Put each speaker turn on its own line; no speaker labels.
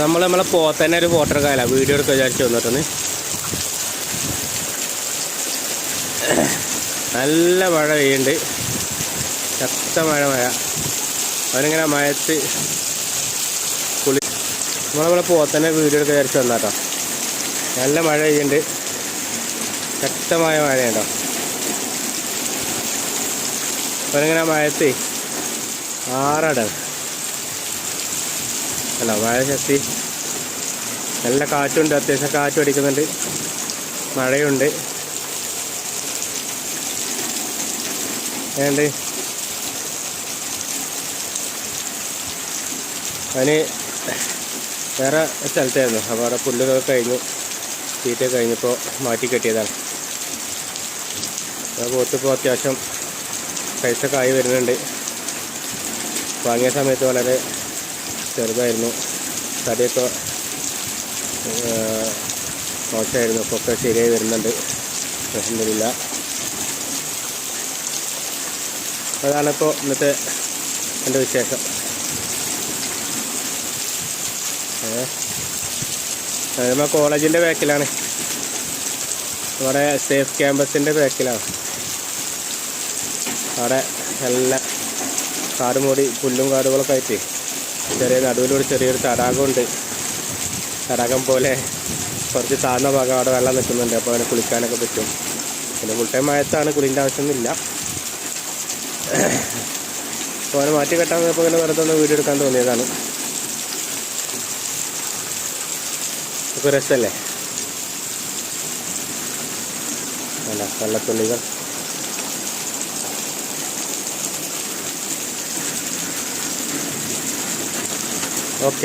നമ്മൾ നമ്മളെ പോത്തന്നെ ഒരു ഫോട്ടോ എടുക്കാനല്ല വീഡിയോ എടുക്കാൻ വിചാരിച്ചു വന്നിട്ടൊന്ന്. നല്ല മഴ പെയ്യുണ്ട് ശക്ത മഴ മഴ. അവനിങ്ങനെ മഴത്ത് കുളി നമ്മൾ നമ്മളെ പോത്തന്നെ വീഡിയോ എടുക്കാൻ വിചാരിച്ചു വന്നാട്ടോ നല്ല മഴ പെയ്യുണ്ട് ശക്തമായ മഴയുണ്ടോ അവനിങ്ങനെ മഴത്ത് ആറാടാണ് അല്ല വാഴ ശക്തി. നല്ല കാറ്റുണ്ട് അത്യാവശ്യം കാറ്റും അടിക്കുന്നുണ്ട്. മഴയുണ്ട്. ഏണ്ട് അതിന് വേറെ സ്ഥലത്തായിരുന്നു. അപ്പോൾ അവിടെ പുല്ലൊക്കെ കഴിഞ്ഞു. തീറ്റ കഴിഞ്ഞപ്പോൾ മാറ്റി കെട്ടിയതാണ്. ആ പോത്തിപ്പോൾ അത്യാവശ്യം പൈസ ആയി വരുന്നുണ്ട്. വാങ്ങിയ സമയത്ത് വളരെ ചെറുതായിരുന്നു. തടിയൊക്കെ മോശമായിരുന്നു. ഇപ്പോൾ ഒക്കെ ശരിയായി വരുന്നുണ്ട്. പ്രശ്നമില്ല അതാണിപ്പോൾ ഇന്നത്തെ എന്റെ വിശേഷം. നമ്മൾ കോളേജിന്റെ ബാക്കിലാണ്. നമ്മുടെ സേഫ് ക്യാമ്പസിന്റെ ബാക്കിലാണ്. അവിടെ നല്ല കാട് മൂടി പുല്ലും കാടുകളൊക്കെ ആയിട്ട്. ചെറിയ നടുവിലൂടെ ചെറിയൊരു തടാകമുണ്ട്. തടാകം പോലെ കുറച്ച് താഴ്ന്ന ഭാഗം അവിടെ വെള്ളം നിൽക്കുന്നുണ്ട്. അപ്പോൾ അതിന് കുളിക്കാനൊക്കെ പറ്റും. പിന്നെ ഫുൾ ടൈം മഴത്താണ് കുളിന്റെ ആവശ്യമൊന്നുമില്ല. അപ്പോൾ അവനെ മാറ്റി കെട്ടാൻ പോയപ്പോൾ ഇങ്ങനെ വെറുതെ ഒന്ന് വീഡിയോ എടുക്കാൻ തോന്നിയതാണ്. ഇപ്പോൾ രസമല്ലേ? അല്ല വെള്ളത്തുള്ളികൾ. โอเค